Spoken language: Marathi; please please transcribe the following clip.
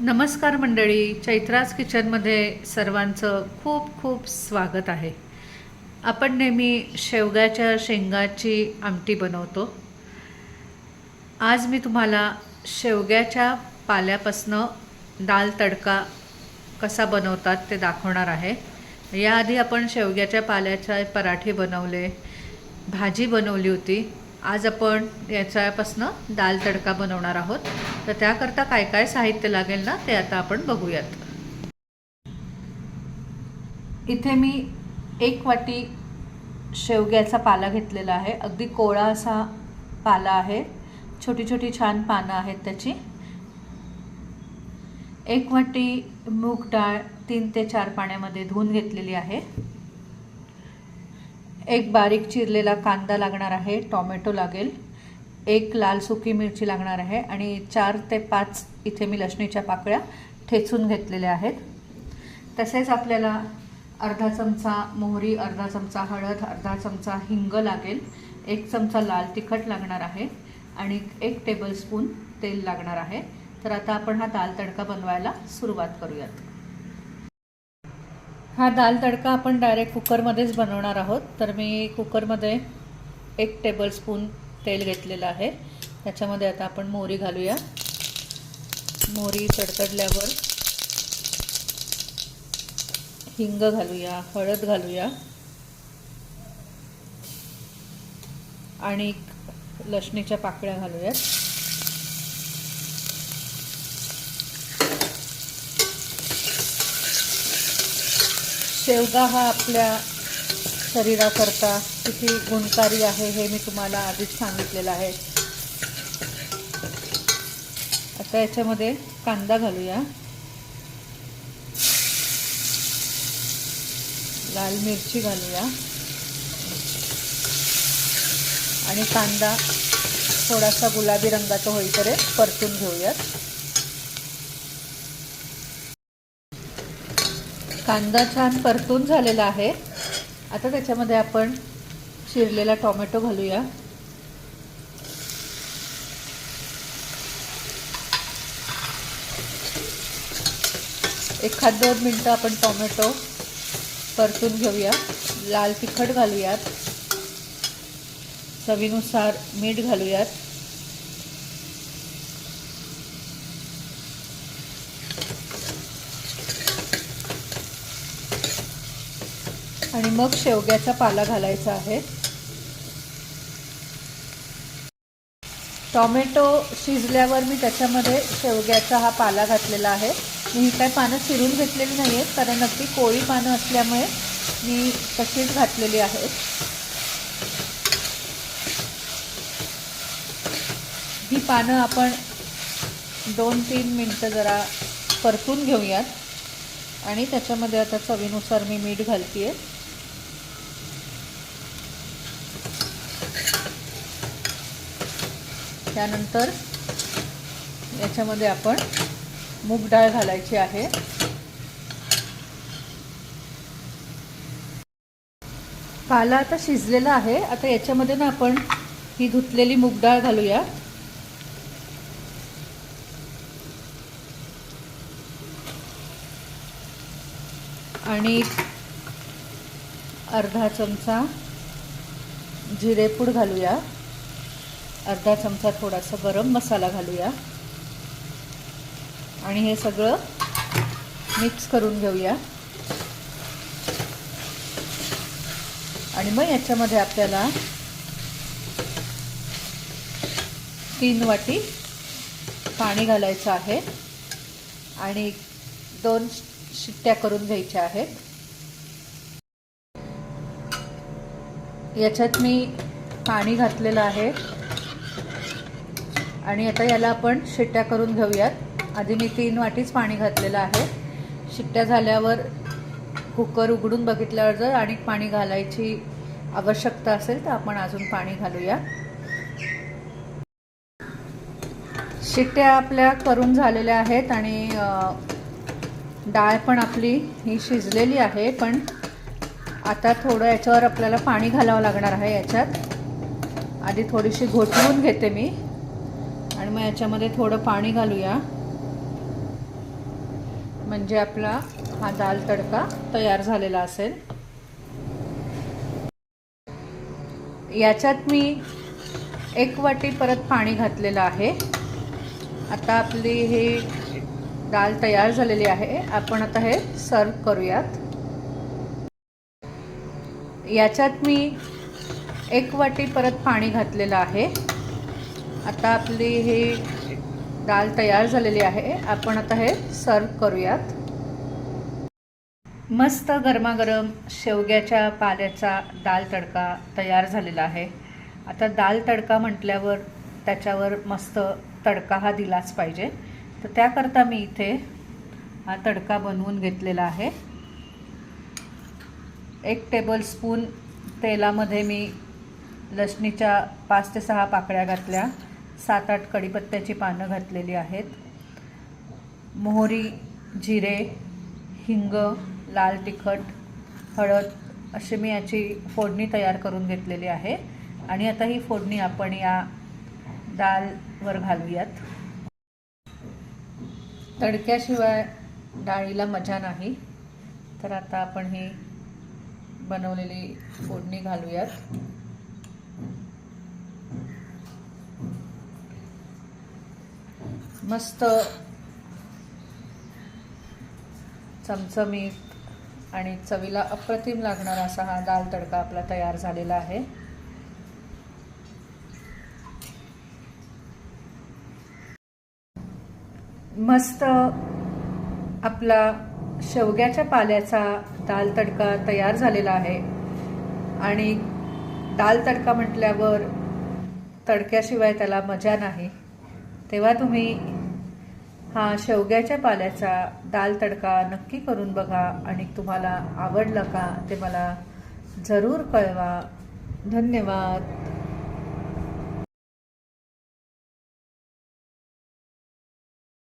नमस्कार मंडळी चैत्रास किचनमध्ये सर्वांचं खूप खूप स्वागत आहे. आपण नेहमी शेवग्याच्या शेंगाची आमटी बनवतो. आज मी तुम्हाला शेवग्याच्या पाल्यापासनं दाल तडका कसा बनवतात ते दाखवणार आहे. याआधी आपण शेवग्याच्या पाल्याच्या पराठे बनवले भाजी बनवली होती. आज आपण याच्यापासनं दाल तडका बनवणार आहोत. तर त्याकरता काय काय साहित्य लागेल ना ते आता आपण बघूयात. इथे मी एक वाटी शेवग्याचा पाला घेतलेला आहे. अगदी कोळा असा पाला आहे. छोटी छोटी छान पानं आहेत त्याची. एक वाटी मूग डाळ तीन ते चार पाण्यामध्ये धुवून घेतलेली आहे. एक बारीक चिरलेला कांदा लागणार आहे टॉमॅटो लागेल एक लाल सुकी मिरची लागणार आहे आणि चार ते पाच इथे मी लसणीच्या पाकळ्या ठेचून घेतलेल्या आहेत. तसेच आपल्याला अर्धा चमचा मोहरी अर्धा चमचा हळद अर्धा चमचा हिंग लागेल एक चमचा लाल तिखट लागणार आहे आणि एक टेबलस्पून तेल लागणार आहे. तर आता आपण हा दाल तडका बनवायला सुरुवात करूयात. हा दाल तडका आपण डायरेक्ट कुकरमध्येच बनवणार आहोत. तर मी कुकरमध्ये एक टेबलस्पून तेल घेतलेलं आहे. त्याच्यामध्ये आता आपण मोहरी घालूया. मोहरी तडतडल्यावर हिंग घालूया हळद घालूया. आणि लसणीच्या पाकळ्या घालूयात. शेवगा हा आपल्या शरीराकरता किती गुणकारी आहे हे मी तुम्हाला आधीच सांगितलेलं आहे. आता याच्यामध्ये कांदा घालूया. लाल मिरची घालूया. आणि कांदा थोडासा गुलाबी रंगाचा होईपर्यंत परतून घेऊयात. कांदा छान परतून झालेला आहे. आता त्याच्यामध्ये आपण चिरलेला टोमॅटो घालूया. एखाद दोन मिनटं आपण टोमॅटो परतून घेऊया. लाल तिखट घालूयात. चवीनुसार मीठ घालूयात. आणि मग शेवग्याचा पाला घालायचा आहे. टॉमॅटो शिजल्यावर मी त्याच्यामध्ये शेवग्याचा हा पाला घातलेला आहे. मी ही काय पानं चिरून घेतलेली नाही आहेत कारण अगदी कोळी पानं असल्यामुळे मी तशीच घातलेली आहेत ही पानं आपण दोन तीन मिनटं जरा परतून घेऊयात. आणि त्याच्यामध्ये आता चवीनुसार मी मीठ घालते त्यानंतर याच्यामध्ये आपण मूग डाळ घालायची आहे. पाला आता शिजलेला आहे. आता याच्यामध्ये ना आपण ही धुतलेली मूग डाळ घालूया. आणि अर्धा चमचा जिरेपूड घालूया. अर्धा चमचा थोडासा गरम मसाला घालूया. आणि हे सगळं मिक्स करून घेऊया. आणि मग याच्यामध्ये आपल्याला तीन वाटी पाणी घालायचं आहे. आणि दोन शिट्ट्या करून घ्यायच्या आहेत. याच्यात मी पाणी घातलेलं आहे. आणि आता याला आपण शिट्ट्या करून घेऊयात. आधी मी तीन वाटीच पाणी घातलेलं आहे. शिट्ट्या झाल्यावर कुकर उघडून बघितल्यावर जर आणि पाणी घालायची आवश्यकता असेल तर आपण अजून पाणी घालूया. शिट्ट्या आपल्या करून झालेल्या आहेत आणि डाळ पण आपली ही शिजलेली आहे पण आता थोडं याच्यावर आपल्याला पाणी घालावं लागणार आहे याच्यात. आधी थोडीशी घोटवून घेते मी. आणि मग याच्यामध्ये थोडं पाणी घालूया. म्हणजे आपला हा दाल तडका तयार झालेला असेल. याच्यात मी एक वाटी परत पाणी घातलेलं आहे. आता आपली हे डाळ तयार झालेली आहे. आपण आता हे सर्व करूयात. याच्यात मी एक वाटी परत पाणी घातलेलं आहे. आता आपली ही डाळ तयार झालेली आहे. आपण आता हे सर्व करूयात. मस्त गरमागरम शेवग्याच्या पाल्याचा दाल तडका तयार झालेला आहे. आता दाल तडका म्हटल्यावर त्याच्यावर मस्त तडका हा दिलाच पाहिजे. तर त्याकरता मी इथे हा तडका बनवून घेतलेला आहे. एक टेबलस्पून तेलामध्ये मी लसणीच्या पाच ते सहा पाकळ्या घातल्या. सात आठ कढीपत्त्याची पानं घातलेली आहेत. मोहरी जिरे हिंग लाल तिखट हळद अशी मी याची फोडणी तयार करून घेतलेली आहे. आणि आता ही फोडणी आपण या डालवर घालूयात. तडक्याशिवाय डाळीला मजा नाही. तर आता आपण ही बनवलेली फोडणी घालूयात. मस्त चमचमीत आणि चवीला अप्रतिम लागणारा असा हा दाल तडका आपला तयार झालेला आहे. मस्त आपला शेवग्याच्या पाल्याचा दाल तडका तयार झालेला आहे. आणि दाल तडका म्हटल्यावर तडक्याशिवाय त्याला मजा नाही. तेव्हा तुम्ही हा शेवग्याच्या पाल्याचा दाल तडका नक्की करून बघा आणि तुम्हाला आवडलं का ते मला जरूर कळवा. धन्यवाद.